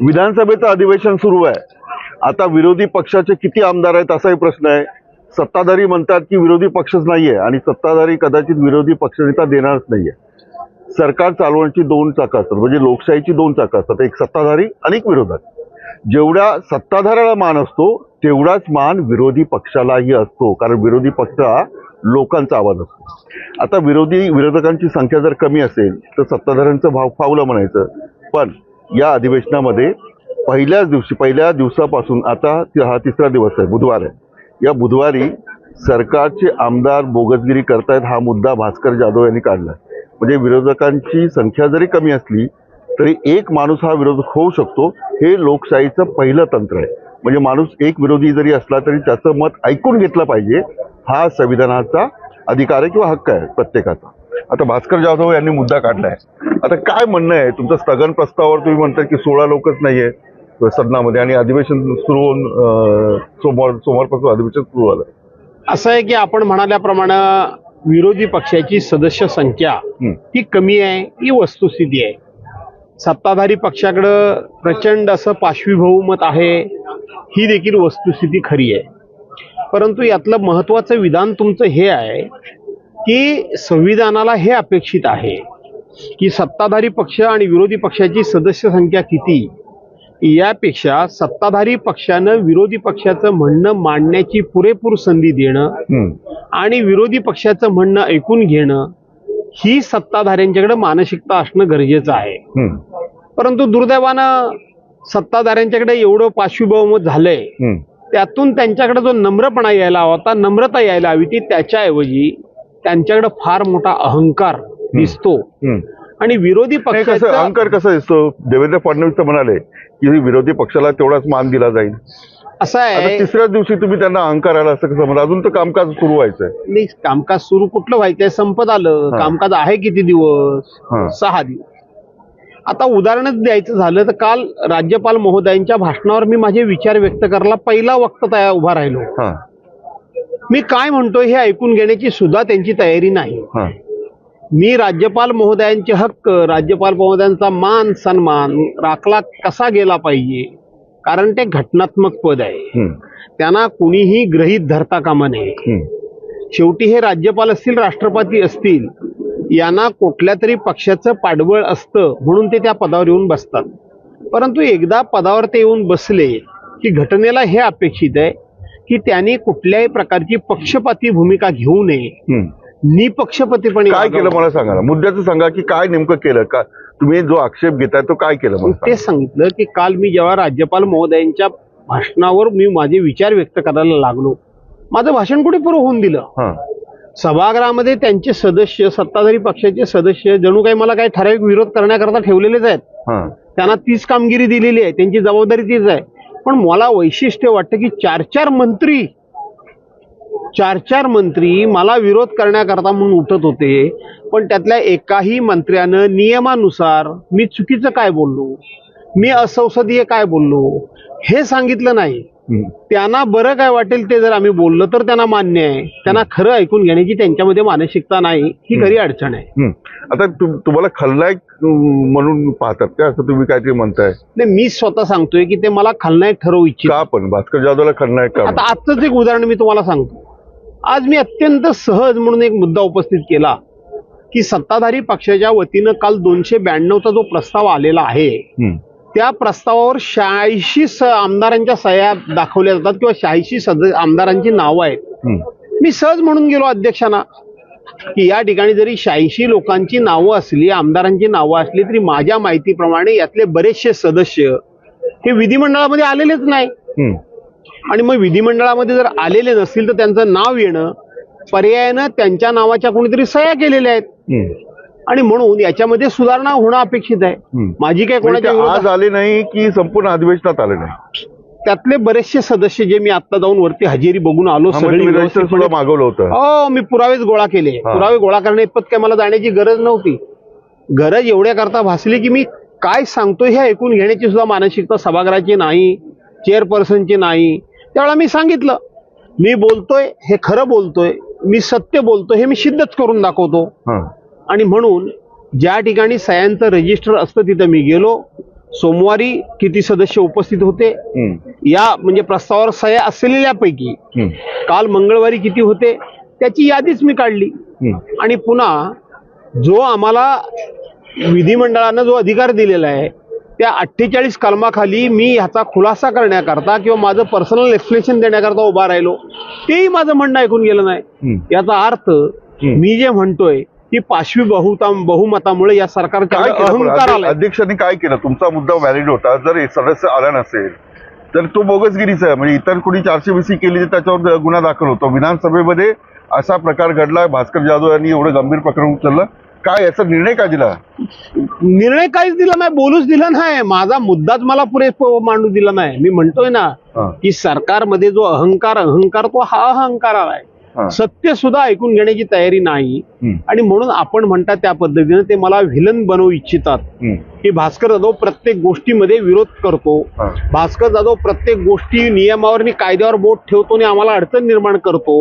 विधानसभेचं अधिवेशन सुरू आहे. आता विरोधी पक्षाचे किती आमदार आहेत असाही प्रश्न आहे. सत्ताधारी म्हणतात की विरोधी पक्षच नाही आहे आणि सत्ताधारी कदाचित विरोधी पक्षनेता देणारच नाही आहे सरकार चालवण्याची दोन चाकं असतात म्हणजे लोकशाहीची दोन चाकं असतात. एक सत्ताधारी आणि एक विरोधक. जेवढ्या सत्ताधाऱ्याला मान असतो तेवढाच मान विरोधी पक्षालाही असतो. कारण विरोधी पक्ष हा लोकांचा आवाज असतो. आता विरोधी विरोधकांची संख्या जर कमी असेल तर सत्ताधाऱ्यांचं भाव फावलं म्हणायचं. पण या अधिवेशनामध्ये पहिल्याच दिवशी पहिल्या दिवसापासून आता हा तिसरा दिवस आहे बुधवार आहे. या बुधवारी सरकारचे आमदार बोगसगिरी करतायत हा मुद्दा भास्कर जाधव यांनी काढला. म्हणजे विरोधकांची संख्या जरी कमी असली तरी एक माणूस हा विरोधक होऊ शकतो हे लोकशाहीचं पहिलं तंत्र आहे. म्हणजे माणूस एक विरोधी जरी असला तरी त्याचं मत ऐकून घेतलं पाहिजे हा संविधानाचा अधिकार आहे किंवा हक्क आहे प्रत्येकाचा. आता भास्कर जाधव यांनी मुद्दा काढलाय. आता काय म्हणणं आहे? तुमचं स्थगन प्रस्तावावर तुम्ही म्हणता की सोळा लोकच नाहीये सदनामध्ये आणि अधिवेशन सुरू होऊन सोमवार सोमवारपासून अधिवेशन सुरू झालं असं आहे की आपण म्हणाल्याप्रमाणे विरोधी पक्षाची सदस्य संख्या हं. कमी आहे ही वस्तुस्थिती आहे. सत्ताधारी पक्षाकडं प्रचंड असं पाशवीभाऊ मत आहे ही देखील वस्तुस्थिती खरी आहे. परंतु यातलं महत्वाचं विधान तुमचं हे आहे की संविधानाला हे अपेक्षित आहे की सत्ताधारी पक्ष आणि विरोधी पक्षाची सदस्य संख्या किती यापेक्षा सत्ताधारी पक्षानं विरोधी पक्षाचं म्हणणं मांडण्याची पुरेपूर संधी देणं. आणि विरोधी पक्षाचं म्हणणं ऐकून घेणं ही सत्ताधाऱ्यांच्याकडे मानसिकता असणं गरजेचं आहे. परंतु दुर्दैवानं सत्ताधाऱ्यांच्याकडे एवढं पार्श्वभौमत झालंय हं. त्यातून त्यांच्याकडे जो नम्रपणा यायला हवा होता नम्रता यायला हवी ती त्याच्याऐवजी त्यांच्याकडे फार मोठा अहंकार दिसतो. आणि विरोधी हे कसं अहंकार कसं दिसतो? देवेंद्र फडणवीस तर म्हणाले की विरोधी पक्षाला तेवढाच मान दिला जाईल. असं आहे तिसऱ्याच दिवशी तुम्ही त्यांना अहंकार आला असं कसं म्हणा अजून तर कामकाज सुरू व्हायचंय. नाही, कामकाज सुरू कुठलं व्हायचंय? संपत आलं. कामकाज आहे किती. दिवस? सहा दिवस. आता उदाहरणच द्यायचं झालं तर काल राज्यपाल महोदयांच्या भाषणावर मी माझे विचार व्यक्त करायला पहिला वक्त तयार उभा राहिलो. मी काय म्हणतोय हे ऐकून घेण्याची सुद्धा त्यांची तयारी नाही. मी राज्यपाल महोदयांचे हक्क राज्यपाल महोदयांचा मान सन्मान राखला कसा गेला पाहिजे? कारण ते घटनात्मक पद आहे. हं. त्यांना कुणीही ग्रहित धरता कामा नये. हं. शेवटी हे राज्यपाल असतील राष्ट्रपती असतील यांना कुठल्या तरी पक्षाचं पाठबळ असतं म्हणून ते त्या पदावर येऊन बसतात. परंतु एकदा पदावर ते येऊन बसले की घटनेला हे अपेक्षित आहे की त्यांनी कुठल्याही प्रकारची पक्षपाती भूमिका घेऊ नये. निपक्षपातीपणे काय केलं. मला सांगा मुद्द्याचं सांगा की काय नेमकं केलं? का तुम्ही जो आक्षेप घेताय तो काय केलं मला तेच सांगितलं की काल मी जेव्हा राज्यपाल महोदयांच्या भाषणावर मी माझे विचार व्यक्त करायला लागलो. माझं भाषण कुठे पुरं होऊन दिलं? सभागृहामध्ये त्यांचे सदस्य सत्ताधारी पक्षाचे सदस्य जणू काही मला काही ठराविक विरोध करण्याकरता ठेवलेलेच आहेत. त्यांना तीच कामगिरी दिलेली आहे. त्यांची जबाबदारी तीच आहे. पण मला वैशिष्ट्य वाटतं की चार चार मंत्री चार चार मंत्री मला विरोध करण्याकरता म्हणून उठत होते. पण त्यातल्या एकाही मंत्र्यानं नियमानुसार मी चुकीचं काय बोललो? मी असंसदीय काय बोललो? हे सांगितलं नाही. त्यांना बरं काय वाटेल ते जर आम्ही बोललो तर त्यांना मान्य आहे. त्यांना खरं ऐकून घेण्याची त्यांच्यामध्ये मानसिकता नाही ही खरी अडचण आहे. आता तुम- तुम्हाला खलनायक अं, म्हणून पाहतात का? असं तुम्ही काहीतरी म्हणताय? नाही मी स्वतः सांगतोय की ते मला खलनायक ठरवू इच्छित का पण? भास्कर जाधवला खलनायक का आता आजचंच एक उदाहरण मी तुम्हाला सांगतो. आज मी अत्यंत सहज म्हणून एक मुद्दा उपस्थित केला की सत्ताधारी पक्षाच्या वतीनं काल दोनशे ब्याण्णवचा जो प्रस्ताव आलेला आहे. त्या प्रस्तावावर शहाऐंशी स आमदारांच्या सह्या दाखवल्या जातात किंवा शहाऐंशी सद आमदारांची नावं आहेत. मी सहज म्हणून गेलो अध्यक्षांना की या ठिकाणी जरी शहाऐंशी लोकांची नावं असली आमदारांची नावं असली तरी माझ्या माहितीप्रमाणे यातले बरेचसे सदस्य हे विधिमंडळामध्ये आलेलेच नाही. आणि मग विधिमंडळामध्ये जर आलेले नसतील तर त्यांचं नाव येणं पर्यायानं त्यांच्या नावाच्या कोणीतरी सह्या केलेल्या आहेत. आणि म्हणून याच्यामध्ये सुधारणा होणं अपेक्षित आहे. माझी काय म्हणजे कोणाच्या ते आज आले नाही की संपूर्ण अधिवेशनात आले नाही? त्यातले बरेचसे सदस्य जे मी आता जाऊन वरती हजेरी बघून आलो सगळी सुद्धा मागवलं होतं. हो मी पुरावेच गोळा केले. पुरावे गोळा करण्या इतपत काय मला जाण्याची गरज नव्हती. गरज एवढ्या करता भासली की मी काय सांगतोय हे ऐकून घेण्याची सुद्धा मानसिकता सभागृहाची नाही चेअरपर्सनची नाही. त्यावेळेला मी सांगितलं मी बोलतोय हे खरं बोलतोय मी सत्य बोलतोय हे मी सिद्धच करून दाखवतो. आणि म्हणून ज्या ठिकाणी सह्यांचं रजिस्टर असतं तिथं मी गेलो. सोमवारी किती सदस्य उपस्थित होते? या म्हणजे प्रस्तावावर सह्या असलेल्यापैकी काल मंगळवारी किती होते? त्याची यादीच मी काढली. आणि पुन्हा जो आम्हाला विधिमंडळानं जो अधिकार दिलेला आहे त्या अठ्ठेचाळीस कलमाखाली मी ह्याचा खुलासा करण्याकरता किंवा माझं पर्सनल एक्सप्लेनेशन देण्याकरता उभा राहिलो. तेही माझं म्हणणं ऐकून गेलं नाही. याचा अर्थ मी जे म्हणतोय की पाशवी बहुता बहुमतामुळे या सरकारच्या काय केलं पण? अहंकार अध्यक्षांनी काय केलं? तुमचा मुद्दा व्हॅलिड होता. जर सदस्य आला नसेल तर तो बोगसगिरीचा आहे. म्हणजे इतर कोणी चारशे वीसी केली तर त्याच्यावर गुन्हा दाखल होतो. विधानसभेमध्ये असा प्रकार घडलाय. भास्कर जाधव यांनी एवढं गंभीर प्रकरण उचललं. काय याचा निर्णय काय दिला? निर्णय काहीच दिला नाही बोलूच दिला नाही. माझा मुद्दाच मला पुरेस मांडू दिला नाही. मी म्हणतोय ना की सरकारमध्ये जो अहंकार अहंकार तो हा अहंकार आलाय हा. सत्य सुद्धा ऐकून घेण्याची तयारी नाही. आणि म्हणून आपण म्हणता त्या पद्धतीनं ते मला व्हिलन बनवू इच्छितात. की भास्कर जाधव प्रत्येक गोष्टीमध्ये विरोध करतो. भास्कर जाधव प्रत्येक गोष्टी नियमावर आणि कायद्यावर बोट ठेवतो आणि आम्हाला अडचण निर्माण करतो.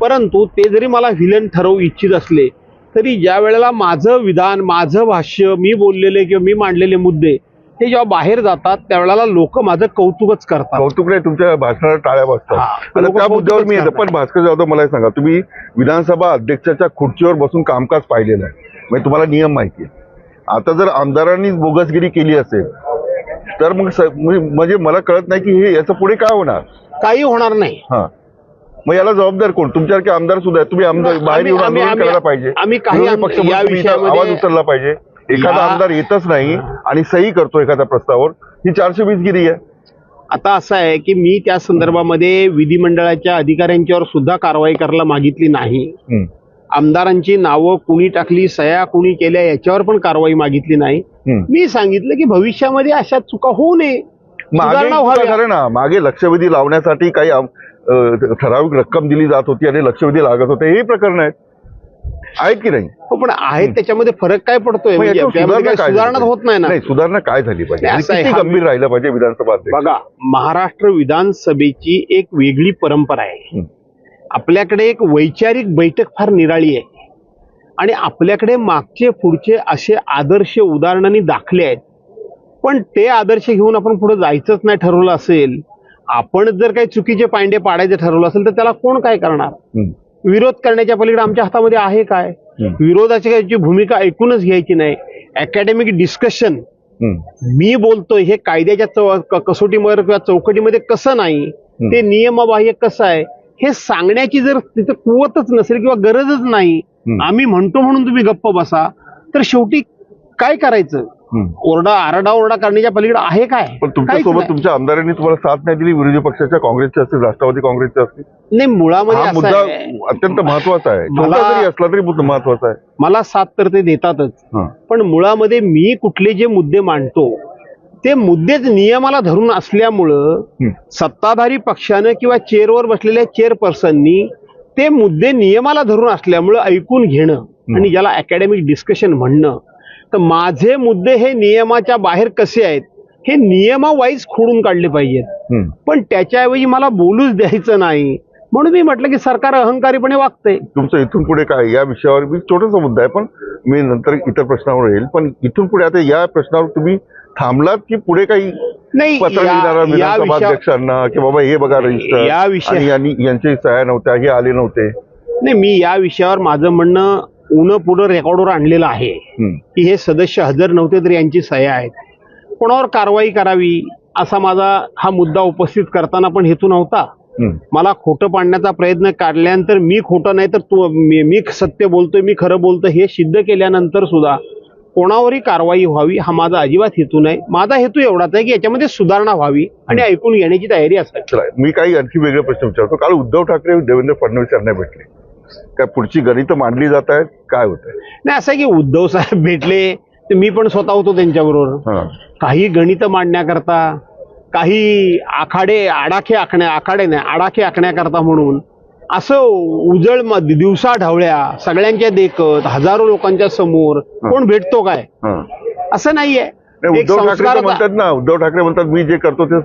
परंतु ते जरी मला व्हिलन ठरवू इच्छित असले तरी ज्या वेळेला माझं विधान माझं भाष्य मी बोललेले किंवा मी मांडलेले मुद्दे हे जेव्हा बाहेर जातात त्यावेळेला लोक माझं कौतुकच करतात. कौतुक नाही तुमच्या भाषणाला टाळ्या लोकं त्या मुद्द्यावर मी येतो. पण भास्कर जाधव मला सांगा तुम्ही विधानसभा अध्यक्षाच्या खुर्चीवर बसून कामकाज पाहिलेलं आहे. म्हणजे तुम्हाला नियम माहिती आहे. आता जर आमदारांनी बोगसगिरी केली असेल तर मग म्हणजे मला कळत नाही की हे याचं पुढे काय होणार. काही होणार नाही. हा. मग याला जबाबदार कोण? तुमच्यासारखे आमदार सुद्धा. तुम्ही आमदार बाहेर येऊन आंदोलन करायला पाहिजे. आम्ही काही पक्ष आवाज उचलला पाहिजे. एखादा आमदार येतच नाही आणि सही करतो एखाद्या प्रस्तावावर ही चारशे वीस गिरी आहे. आता असं आहे की मी त्या संदर्भामध्ये विधिमंडळाच्या अधिकाऱ्यांच्यावर सुद्धा कारवाई करायला मागितली नाही. आमदारांची नावं कुणी टाकली सह्या कुणी केल्या याच्यावर पण कारवाई मागितली नाही. मी सांगितलं की भविष्यामध्ये अशा चुका होऊ नये. मागे ना मागे लक्षवेधी लावण्यासाठी काही ठराविक रक्कम दिली जात होती आणि लक्षवेधी लागत होते हे प्रकरण आहेत. आहेत की नाही? हो, पण आहेत त्याच्यामध्ये फरक काय पडतोय? मग म्हणजे याच्यावर काय सुधारणा? होत नाही ना. नाही सुधारणा काय झाली पाहिजे? नाही, आणि असं आहे, किती हा- गंभीर राहिलं पाहिजे विधानसभा अध्यक्ष? बघा महाराष्ट्र विधानसभेची एक वेगळी परंपरा आहे. हं. आपल्याकडे एक वैचारिक बैठक फार निराळी आहे. आणि आपल्याकडे मागचे पुढचे असे आदर्श उदाहरणांनी दाखले आहेत. पण ते आदर्श घेऊन आपण पुढे जायचंच नाही ठरवलं असेल. आपण जर काही चुकीचे पायंडे पाडायचे ठरवलं असेल तर त्याला कोण काय करणार? हं, विरोध करण्याच्या पलीकडे आमच्या हातामध्ये आहे काय? विरोधाची काही भूमिका ऐकूनच घ्यायची नाही. अकॅडमिक डिस्कशन मी बोलतोय हे कायद्याच्या कसोटीमध्ये किंवा चौकटीमध्ये कसं नाही? ते नियमबाह्य कसं आहे? हे सांगण्याची जर तिथं कुवतच नसेल किंवा गरजच नाही. आम्ही म्हणतो म्हणून तुम्ही गप्प बसा तर शेवटी काय करायचं. ओरडा आरडा ओरडा करण्याच्या पलीकडे आहे काय? पण तुमच्यासोबत. तुमच्या आमदारांनी तुम्हाला साथ नाही दिली विरोधी पक्षाच्या काँग्रेसच्या असतील राष्ट्रवादी काँग्रेसच्या असतील. नाही मुळामध्ये मुद्दा अत्यंत महत्त्वाचा आहे. जरी असला तरी मुद्दा महत्त्वाचा आहे. मला साथ तर ते देतातच. पण मुळामध्ये मी कुठले जे मुद्दे मांडतो ते मुद्देच नियमाला धरून असल्यामुळं. सत्ताधारी पक्षानं किंवा चेअरवर बसलेल्या चेअरपर्सननी ते मुद्दे नियमाला धरून असल्यामुळं ऐकून घेणं आणि ज्याला अकॅडमिक डिस्कशन म्हणणं तर माझे मुद्दे हे नियमाच्या बाहेर कसे आहेत हे नियमावाईज खोडून काढले पाहिजेत. पण त्याच्याऐवजी मला बोलूच द्यायचं नाही. म्हणून मी म्हटलं की सरकार अहंकारीपणे वागतंय. तुमचं इथून पुढे काय या विषयावर मी छोटासा मुद्दा आहे पण मी नंतर इतर प्रश्नावर येईल. पण इथून पुढे आता या प्रश्नावर तुम्ही थांबलात की पुढे काही नाही पत्र या- लिहिणारा या विधानसभा विषया- अध्यक्षांना की बाबा हे बघा रजिस्टर या विषय- यांची सह्या नव्हत्या हे आले नव्हते. नाही मी या विषयावर माझं म्हणणं उन पुढं रेकॉर्डवर आणलेलं आहे. की हे सदस्य हजर नव्हते तर यांची सह्या आहेत. कोणावर कारवाई करावी असा माझा हा मुद्दा उपस्थित करताना पण हेतू नव्हता. मला खोटं पाडण्याचा प्रयत्न काढल्यानंतर मी खोटं नाही तर तू मी सत्य बोलतोय मी खरं बोलतोय हे सिद्ध केल्यानंतर सुद्धा कोणावरही कारवाई व्हावी हा माझा अजिबात हेतू नाही. माझा हेतू एवढाच आहे की याच्यामध्ये सुधारणा व्हावी आणि ऐकून घेण्याची तयारी असावी. मी काही आणखी वेगळे प्रश्न विचारतो. काल उद्धव ठाकरे देवेंद्र फडणवीस यांना भेटले. काय पुढची गणितं मांडली जात आहेत? काय होत नाही असं की उद्धव साहेब भेटले तर मी पण स्वतः होतो त्यांच्याबरोबर. काही गणित मांडण्याकरता काही आखाडे आडाखे आखण्या आखाडे नाही आडाखे आखण्याकरता म्हणून असं उजळ दिवसा ढवळ्या सगळ्यांच्या देखत हजारो लोकांच्या समोर कोण भेटतो काय? असं नाहीये. उद्धव ठाकरे म्हणतात ना उद्धव ठाकरे म्हणतात मी जे करतो ते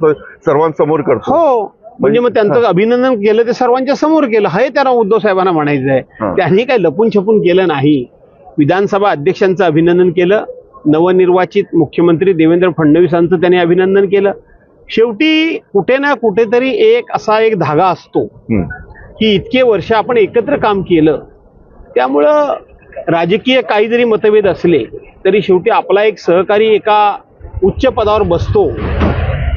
सर्वांसमोर करतो. हो. म्हणजे मग त्यांचं अभिनंदन केलं ते सर्वांच्या समोर केलं. हे त्यांना उद्धव साहेबांना म्हणायचं. आहे. त्यांनी काही लपून छपून केलं नाही. विधानसभा अध्यक्षांचं अभिनंदन केलं. नवनिर्वाचित मुख्यमंत्री देवेंद्र फडणवीसांचं त्यांनी अभिनंदन केलं. शेवटी कुठे ना कुठेतरी एक असा एक धागा असतो. की इतके वर्ष आपण एकत्र काम केलं. त्यामुळं राजकीय काही जरी मतभेद असले तरी शेवटी आपला एक सहकारी एका उच्च पदावर बसतो.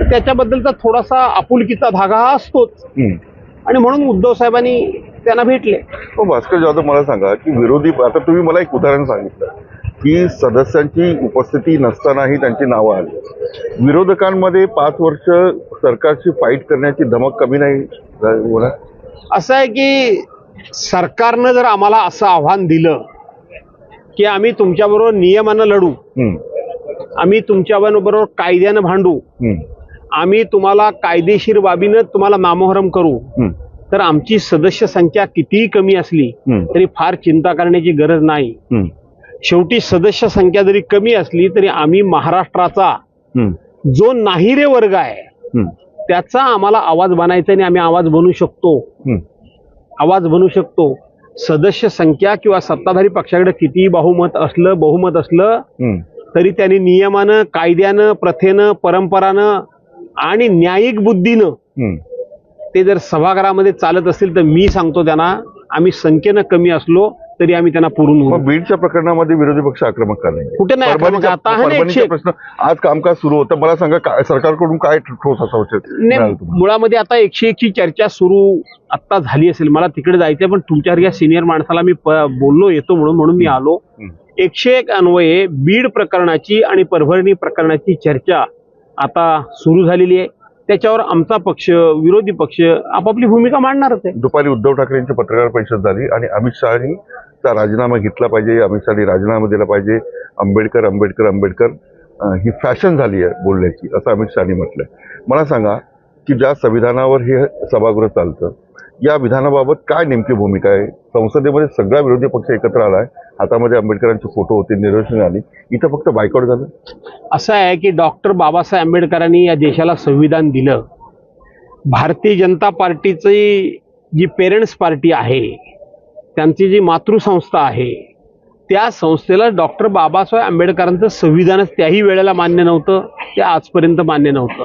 तर त्याच्याबद्दलचा थोडासा आपुलकीचा धागा हा असतोच. आणि म्हणून उद्धव साहेबांनी त्यांना भेटले मग भास्कर जाधव मला सांगा की विरोधी आता तुम्ही मला एक उदाहरण सांगितलं की सदस्यांची उपस्थिती नसतानाही त्यांची नावं आली विरोधकांमध्ये पाच वर्ष सरकारची फाईट करण्याची धमक कमी नाही असं आहे की सरकारनं जर आम्हाला असं आव्हान दिलं की आम्ही तुमच्याबरोबर नियमानं लढू. आम्ही तुमच्याबरोबर कायद्यानं भांडू. आम्ही तुम्हाला कायदेशीर बाबीनं तुम्हाला नामोहरम करू. तर आमची सदस्य संख्या कितीही कमी असली. तरी फार चिंता करण्याची गरज नाही. शेवटी सदस्य संख्या जरी कमी असली तरी आम्ही महाराष्ट्राचा. जो नाहिरे वर्ग आहे. त्याचा आम्हाला आवाज बनायचा आणि आम्ही आवाज बनू शकतो. आवाज बनू शकतो सदस्य संख्या किंवा सत्ताधारी पक्षाकडे कितीही बहुमत असलं बहुमत असलं. तरी त्यांनी नियमानं कायद्यानं प्रथेनं परंपरानं आणि न्यायिक बुद्धीनं. ते जर सभागृहामध्ये चालत असतील तर मी सांगतो त्यांना आम्ही संख्येनं कमी असलो तरी आम्ही त्यांना पुरून बीडच्या प्रकरणामध्ये विरोधी पक्ष आक्रमक का नाही? कुठे नाही आता प्रश्न आज कामकाज सुरू होतं. मला सांगा सरकारकडून काय ठोस असा उचित नाही, मिळालं तुम्हाला? मुळामध्ये आता एकशे एकची चर्चा सुरू आता झाली असेल. मला तिकडे जायचं पण तुमच्यासारख्या सिनियर माणसाला मी बोललो येतो म्हणून म्हणून मी आलो. एकशे एक अन्वये बीड प्रकरणाची आणि परभणी प्रकरणाची चर्चा आता सुरू झालेली आहे. त्याच्यावर आमचा पक्ष विरोधी पक्ष आपापली भूमिका मांडणारच आहे. दुपारी उद्धव ठाकरेंची पत्रकार परिषद झाली आणि अमित शहानी चा राजीनामा घेतला पाहिजे. अमित शहानी राजीनामा दिला पाहिजे. आंबेडकर आंबेडकर आंबेडकर ही फॅशन झाली आहे बोलण्याची असं अमित शहानी म्हटलंय. मला सांगा की ज्या संविधानावर हे सभागृह चालतं या विधानाबाबत काय नेमकी भूमिका आहे? संसदेमध्ये सगळा विरोधी पक्ष एकत्र आलाय. हातामध्ये आंबेडकरांचे फोटो होते निदर्शन आली. इथं फक्त बायकॉट झालं. असं आहे की डॉक्टर बाबासाहेब आंबेडकरांनी या देशाला संविधान दिलं. भारतीय जनता पार्टीची जी पेरेंट्स पार्टी आहे त्यांची जी मातृसंस्था आहे त्या संस्थेला डॉक्टर बाबासाहेब आंबेडकरांचं संविधानच त्याही वेळेला मान्य नव्हतं ते आजपर्यंत मान्य नव्हतं.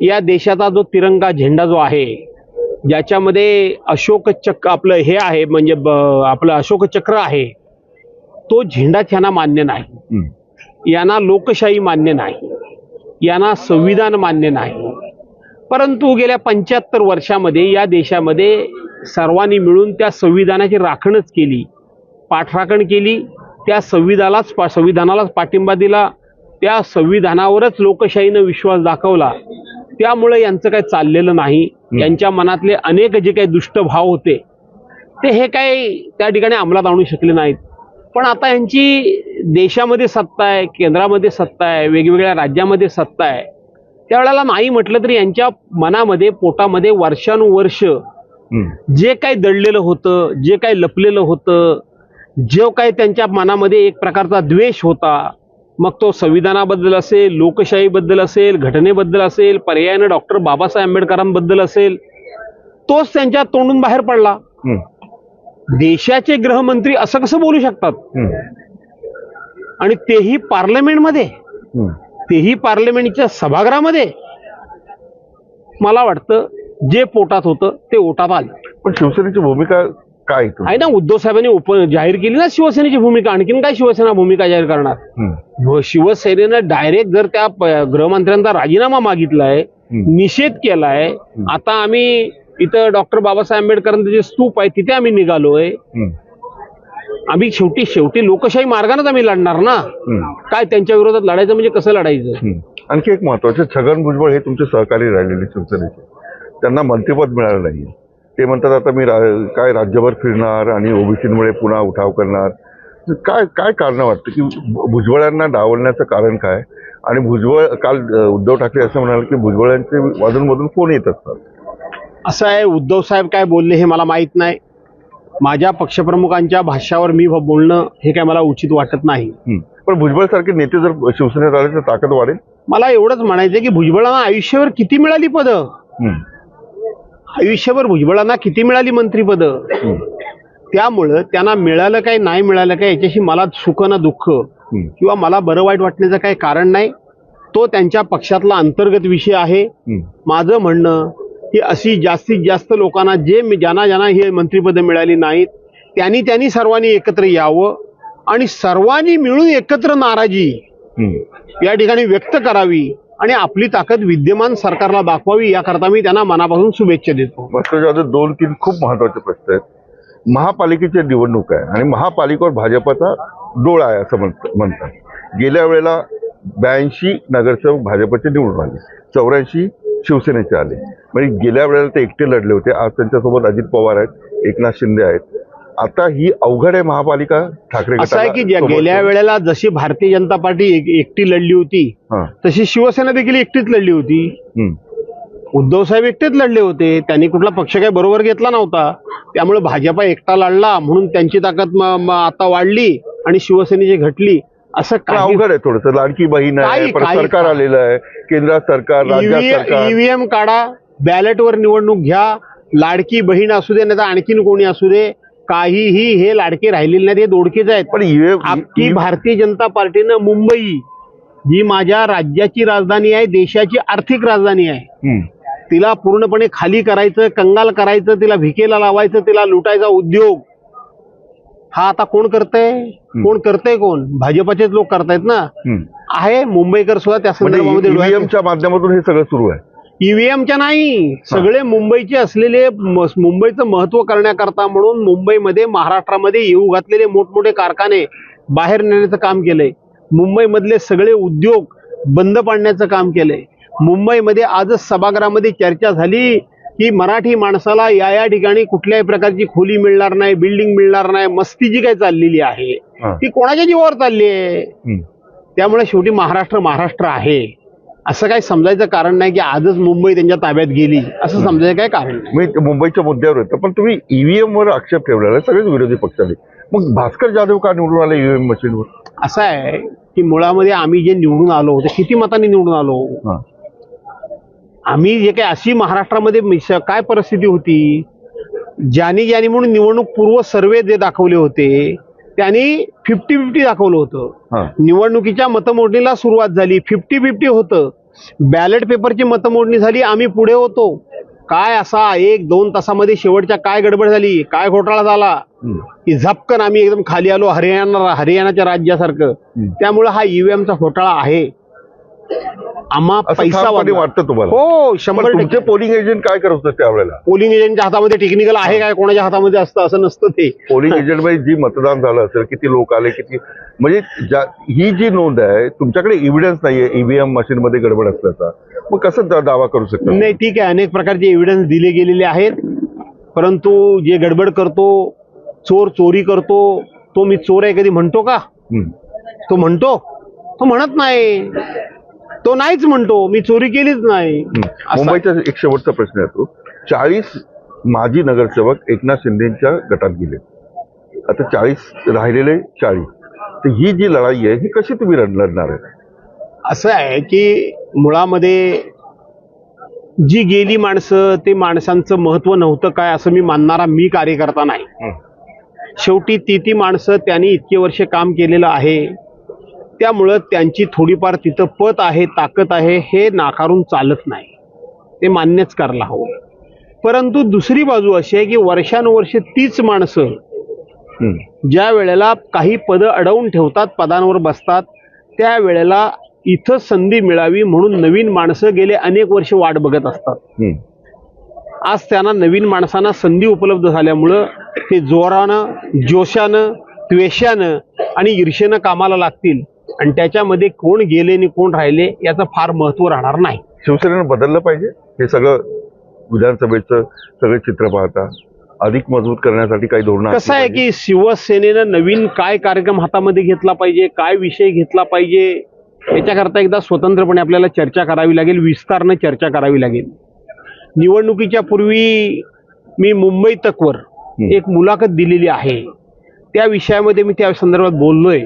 या देशाचा जो तिरंगा झेंडा जो आहे ज्याच्यामध्ये अशोक चक्र आपलं हे आहे म्हणजे आपलं अशोक चक्र आहे तो झेंडा त्यांना मान्य नाही. यांना लोकशाही मान्य नाही. यांना संविधान मान्य नाही. परंतु गेल्या पंच्याहत्तर वर्षामध्ये या देशामध्ये सर्वांनी मिळून त्या संविधानाची राखणच केली. पाठराखण केली. त्या संविधानालाच संविधानालाच पाठिंबा दिला. त्या संविधानावरच लोकशाहीनं विश्वास दाखवला. त्यामुळे यांचं काही चाललेलं नाही. यांच्या मनातले अनेक जे काही दुष्ट भाव होते ते हे काही त्या ठिकाणी अंमलात आणू शकले नाहीत. पण आता यांची देशामध्ये सत्ता आहे केंद्रामध्ये सत्ता आहे वेगवेगळ्या राज्यामध्ये सत्ता आहे. त्यावेळेला नाही म्हटलं तरी यांच्या मनामध्ये पोटामध्ये वर्षानुवर्ष. जे काही दडलेलं होतं जे काही लपलेलं होतं जो काही त्यांच्या मनामध्ये एक प्रकारचा द्वेष होता मग तो संविधानाबद्दल असेल लोकशाहीबद्दल असेल घटनेबद्दल असेल पर्यायानं डॉक्टर बाबासाहेब आंबेडकरांबद्दल असेल तोच त्यांच्या तोंडून बाहेर पडला. देशाचे गृहमंत्री असं कसं बोलू शकतात. आणि तेही पार्लमेंटमध्ये. तेही पार्लमेंटच्या सभागृहामध्ये मला वाटतं जे पोटात होतं ते ओटात आलं पण शिवसेनेची भूमिका काय आहे ना उद्धव साहेबांनी उप जाहीर केली ना शिवसेनेची भूमिका आणखीन काय शिवसेना भूमिका जाहीर करणार हम्म. व शिवसेनेनं डायरेक्ट जर त्या प- गृहमंत्र्यांचा राजीनामा मागितलाय हम्म. निषेध केलाय आता आम्ही इथं डॉक्टर बाबासाहेब आंबेडकरांचे जे स्तूप आहे तिथे आम्ही निघालोय हम्म. आम्ही शेवटी शेवटी लोकशाही मार्गानेच आम्ही लढणार ना हम्म. काय त्यांच्या विरोधात लढायचं म्हणजे कसं लढायचं हम्म. आणखी एक महत्त्वाचे छगन भुजबळ हे तुमचे सहकारी राहिलेले शिवसेनेचे त्यांना मंत्रिपद मिळालं नाही ते म्हणतात आता मी रा- काय राज्यभर फिरणार आणि ओबीसीमुळे पुन्हा उठाव करणार. काय काय कारण वाटतं? की भुजबळांना डावलण्याचं कारण काय? आणि भुजबळ काल उद्धव ठाकरे असं म्हणाले की भुजबळांचे मधून फोन येत असतात? असं आहे उद्धव साहेब काय बोलले हे मला माहीत नाही. माझ्या पक्षप्रमुखांच्या भाष्यावर मी बोलणं हे काय मला उचित वाटत नाही. पण भुजबळ सारखे नेते जर शिवसेनेत आले तर ताकद वाढेल? मला एवढंच म्हणायचं की भुजबळांना आयुष्यभर किती मिळाली पदं. आयुष्यभर भुजबळांना किती मिळाली मंत्रीपदं. त्यामुळं त्यांना मिळालं काय नाही मिळालं काय याच्याशी मला सुख ना दुःख. किंवा मला बरं वाईट वाटण्याचं काही कारण नाही तो त्यांच्या पक्षातला अंतर्गत विषय आहे. माझं म्हणणं की अशी जास्तीत जास्त लोकांना जे ज्यांना ज्यांना ही मंत्रिपदं मिळाली नाहीत त्यांनी त्यांनी सर्वांनी एकत्र यावं आणि सर्वांनी मिळून एकत्र नाराजी. या ठिकाणी व्यक्त करावी आणि आपली ताकद विद्यमान सरकारला दाखवावी याकरता मी त्यांना मनापासून शुभेच्छा देतो. मास्टर दोन तीन खूप महत्त्वाचे प्रश्न आहेत. महापालिकेची निवडणूक आहे आणि महापालिकेवर भाजपाचा डोळा आहे असं म्हणत म्हणतात. गेल्या वेळेला ब्याऐंशी नगरसेवक भाजपचे निवडून आले. चौऱ्याऐंशी शिवसेनेचे आले. म्हणजे गेल्या वेळेला ते एकटे लढले होते. आज त्यांच्यासोबत अजित पवार आहेत एकनाथ शिंदे आहेत. आता ही अवघड आहे महापालिका ठाकरे असं आहे की ज्या गेल्या. वेळेला जशी भारतीय जनता पार्टी एक- एकटी लढली होती हां. तशी शिवसेना देखील एकटीच लढली होती. उद्धव साहेब एकटेच लढले होते त्यांनी कुठला पक्ष काही बरोबर घेतला नव्हता त्यामुळे भाजपा एकटा लढला म्हणून त्यांची ताकद म- म- आता वाढली आणि शिवसेनेची घटली असं पण काही अवघड आहे थोडस लाडकी बहीण आहे काही- परत काही- सरकार आलेलं आहे केंद्रात सरकार राज्यात सरकार ईव्हीएम काढा बॅलेटवर निवडणूक घ्या लाडकी बहीण असू दे नाही तर आणखीन कोणी असू दे काहीही हे लाडके राहिलेले नाहीत हे दोडकेच आहेत. पण आपली भारतीय जनता पार्टीनं मुंबई जी माझ्या राज्याची राजधानी आहे देशाची आर्थिक राजधानी आहे. तिला पूर्णपणे खाली करायचं कंगाल करायचं तिला भिकेला लावायचं तिला लुटायचा उद्योग. हा आता कोण करतंय? कोण करतंय कोण? भाजपाचेच लोक करतायत ना. आहे मुंबईकर सुद्धा त्या म्हणजे संदर्भामध्ये माध्यमातून हे सगळं सुरू आहे. ईव्हीएमच्या नाही सगळे मुंबईचे असलेले मुंबईचं महत्त्व करण्याकरता म्हणून मुंबईमध्ये महाराष्ट्रामध्ये येऊ घातलेले मोठमोठे कारखाने बाहेर नेण्याचं काम केलंय. मुंबईमधले सगळे उद्योग बंद पाडण्याचं काम केलंय. मुंबईमध्ये आजच सभागृहामध्ये चर्चा झाली की मराठी माणसाला या या ठिकाणी कुठल्याही प्रकारची खोली मिळणार नाही बिल्डिंग मिळणार नाही मस्ती जी काही चाललेली आहे. ती कोणाच्या जीवावर चालली आहे. त्यामुळे शेवटी महाराष्ट्र महाराष्ट्र आहे. असं काही समजायचं कारण नाही की आजच मुंबई त्यांच्या ताब्यात गेली. असं समजायचं काय कारण नाही. मी मुंबईच्या मुद्द्यावर येतो. पण तुम्ही ईव्हीएम वर आक्षेप ठेवलेला आहे. सगळेच विरोधी पक्षाने. मग भास्कर जाधव का निवडून आले ईव्हीएम मशीनवर असं आहे की मुळामध्ये आम्ही जे निवडून आलो ते किती मतांनी निवडून आलो? हा. आम्ही जे काही अशी महाराष्ट्रामध्ये मिस- काय परिस्थिती होती? ज्यांनी ज्यांनी म्हणून निवडणूक पूर्व सर्वे जे दाखवले होते त्यांनी फिफ्टी फिफ्टी दाखवलं होतं. निवडणुकीच्या मतमोजणीला सुरुवात झाली. फिफ्टी फिफ्टी होतं. बॅलेट पेपरची मतमोजणी झाली. आम्ही पुढे होतो. काय असा एक दोन तासामध्ये शेवटच्या काय गडबड झाली? काय घोटाळा झाला. की झपकन आम्ही एकदम खाली आलो. हरियाणा हरियाणाच्या राज्यासारखं. त्यामुळे हा ईव्हीएमचा घोटाळा आहे. आम्हा पैसा. वाटतं तुम्हाला. हो शंभर टक्के. पोलिंग एजंट काय करत होते त्यावेळेला? पोलिंग एजंटच्या हातामध्ये टेक्निकल आहे काय कोणाच्या हातामध्ये असतं असं नसतं ते. पोलिंग एजंटमध्ये जी मतदान झालं असेल किती लोक आले किती म्हणजे ही जी नोंद आहे तुमच्याकडे एव्हिडन्स नाहीये ईव्हीएम मशीन मध्ये गडबड असल्याचा मग कसं दावा करू शकता नाही ठीक आहे. अनेक प्रकारचे एव्हिडन्स दिले गेलेले आहेत. परंतु जे गडबड करतो चोर चोरी करतो तो मी चोर आहे कधी म्हणतो का. तो म्हणतो? तो म्हणत नाही. तो नाहीच म्हणतो मी चोरी केलीच नाही. मुंबईचा एक शेवटचा प्रश्न येतो. चाळीस माजी नगरसेवक एकनाथ शिंदेच्या गटात गेले. आता चाळीस राहिलेले चाळीस. तर ही जी लढाई आहे ही कशी तुम्ही लढ- लढणार आहे? असं आहे की मुळामध्ये जी गेली माणसं ते माणसांचं महत्त्व नव्हतं काय असं मी मानणारा मी कार्यकर्ता नाही. शेवटी ती ती माणसं त्यांनी इतके वर्ष काम केलेलं आहे. त्यामुळं त्यांची थोडीफार तिथं पत आहे ताकद आहे हे नाकारून चालत नाही ते मान्यच करायला हवं परंतु दुसरी बाजू अशी आहे की वर्षानुवर्षे तीच माणसं. ज्या वेळेला काही पदं अडवून ठेवतात पदांवर बसतात त्या वेळेला इथं संधी मिळावी म्हणून नवीन माणसं गेले अनेक वर्ष वाट बघत असतात. आज त्यांना नवीन माणसांना संधी उपलब्ध झाल्यामुळं ते जोरानं जोशानं त्वेषानं आणि ईर्षेनं कामाला लागतील आणि त्याच्यामध्ये कोण गेले आणि कोण राहिले याचं फार महत्त्व राहणार नाही. शिवसेनेनं बदललं पाहिजे. हे सगळं विधानसभेचं सगळे चित्र पाहता. अधिक मजबूत करण्यासाठी काही धोरणं कसं आहे की शिवसेनेनं नवीन काय कार्यक्रम हातामध्ये घेतला पाहिजे काय विषय घेतला पाहिजे याच्याकरता एकदा स्वतंत्रपणे आपल्याला चर्चा करावी लागेल विस्तारनं चर्चा करावी लागेल. निवडणुकीच्या पूर्वी मी मुंबई तकवर एक मुलाखत दिलेली आहे. त्या विषयामध्ये मी त्या संदर्भात बोललोय.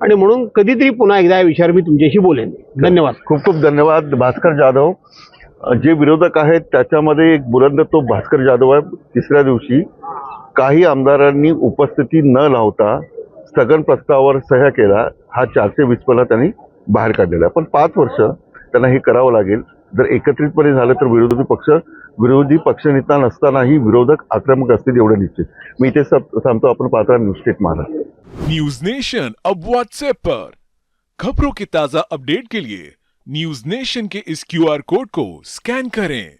आणि म्हणून कधीतरी पुन्हा एकदा या विषयावर मी तुमच्याशी बोलेन. धन्यवाद. खूप खूप धन्यवाद. भास्कर जाधव जे विरोधक आहेत त्याच्यामध्ये एक बुलंद तो भास्कर जाधव आहे. तिसऱ्या दिवशी काही आमदारांनी उपस्थिती न लावता स्थगन प्रस्तावावर सह्या केला. हा चारशे वीसपला त्यांनी बाहेर काढलेला आहे. पण पाच वर्ष त्यांना हे करावं लागेल. जर एकत्रितपणे झालं तर विरोधी पक्ष विरोधी पक्षनेता नसतानाही विरोधक आक्रमक असतील एवढं निश्चित. मी इथे सब- थांबतो आपण पाहता news state Maharashtra news nation अब व्हाट्सएप पर. खबरों के ताजा अपडेट के लिए न्यूज नेशन के इस क्यूआर कोड को स्कैन करें।